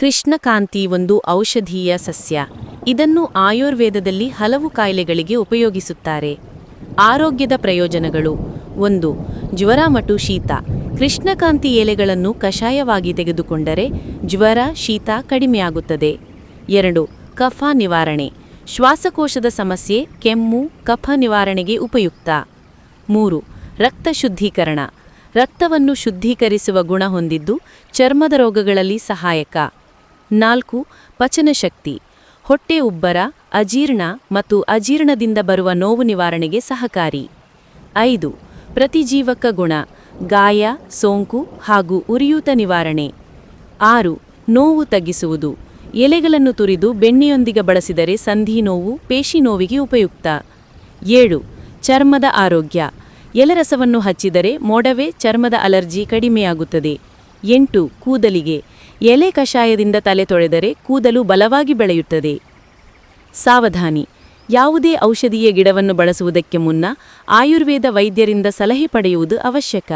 ಕೃಷ್ಣಕಾಂತಿ ಒಂದು ಔಷಧೀಯ ಸಸ್ಯ. ಇದನ್ನು ಆಯುರ್ವೇದದಲ್ಲಿ ಹಲವು ಕಾಯಿಲೆಗಳಿಗೆ ಉಪಯೋಗಿಸುತ್ತಾರೆ. ಆರೋಗ್ಯದ ಪ್ರಯೋಜನಗಳು. ಒಂದು, ಜ್ವರ ಮತ್ತು ಶೀತ. ಕೃಷ್ಣಕಾಂತಿ ಎಲೆಗಳನ್ನು ಕಷಾಯವಾಗಿ ತೆಗೆದುಕೊಂಡರೆ ಜ್ವರ, ಶೀತ ಕಡಿಮೆಯಾಗುತ್ತದೆ ಎರಡು, ಕಫ ನಿವಾರಣೆ. ಶ್ವಾಸಕೋಶದ ಸಮಸ್ಯೆ ಕೆಮ್ಮು, ಕಫ ನಿವಾರಣೆಗೆ ಉಪಯುಕ್ತ. ಮೂರು, ರಕ್ತ ಶುದ್ಧೀಕರಣ. ರಕ್ತವನ್ನು ಶುದ್ಧೀಕರಿಸುವ ಗುಣ ಹೊಂದಿದ್ದು ಚರ್ಮದ ರೋಗಗಳಲ್ಲಿ ಸಹಾಯಕ. ನಾಲ್ಕು ಪಚನಶಕ್ತಿ ಹೊಟ್ಟೆ ಉಬ್ಬರ, ಅಜೀರ್ಣ ಮತ್ತು ಅಜೀರ್ಣದಿಂದ ಬರುವ ನೋವು ನಿವಾರಣೆಗೆ ಸಹಕಾರಿ. ಐದು, ಪ್ರತಿಜೀವಕ ಗುಣ, ಗಾಯ, ಸೋಂಕು ಹಾಗೂ ಉರಿಯೂತ ನಿವಾರಣೆ. ಆರು, ನೋವು ತಗ್ಗಿಸುವುದು. ಎಲೆಗಳನ್ನು ತುರಿದು ಬೆಣ್ಣೆಯೊಂದಿಗೆ ಬಳಸಿದರೆ ಸಂಧಿ ನೋವು, ಪೇಶಿ ನೋವಿಗೆ ಉಪಯುಕ್ತ. ಏಳು, ಚರ್ಮದ ಆರೋಗ್ಯ. ಎಲೆರಸವನ್ನು ಹಚ್ಚಿದರೆ ಮೊಡವೆ ಚರ್ಮದ ಅಲರ್ಜಿ ಕಡಿಮೆಯಾಗುತ್ತದೆ. ಎಂಟು, ಕೂದಲಿಗೆ. ಎಲೆ ಕಷಾಯದಿಂದ ತಲೆ ತೊಳೆದರೆ ಕೂದಲು ಬಲವಾಗಿ ಬೆಳೆಯುತ್ತದೆ. ಸಾವಧಾನಿ. ಯಾವುದೇ ಔಷಧೀಯ ಗಿಡವನ್ನು ಬಳಸುವುದಕ್ಕೆ ಮುನ್ನ ಆಯುರ್ವೇದ ವೈದ್ಯರಿಂದ ಸಲಹೆ ಪಡೆಯುವುದು ಅವಶ್ಯಕ.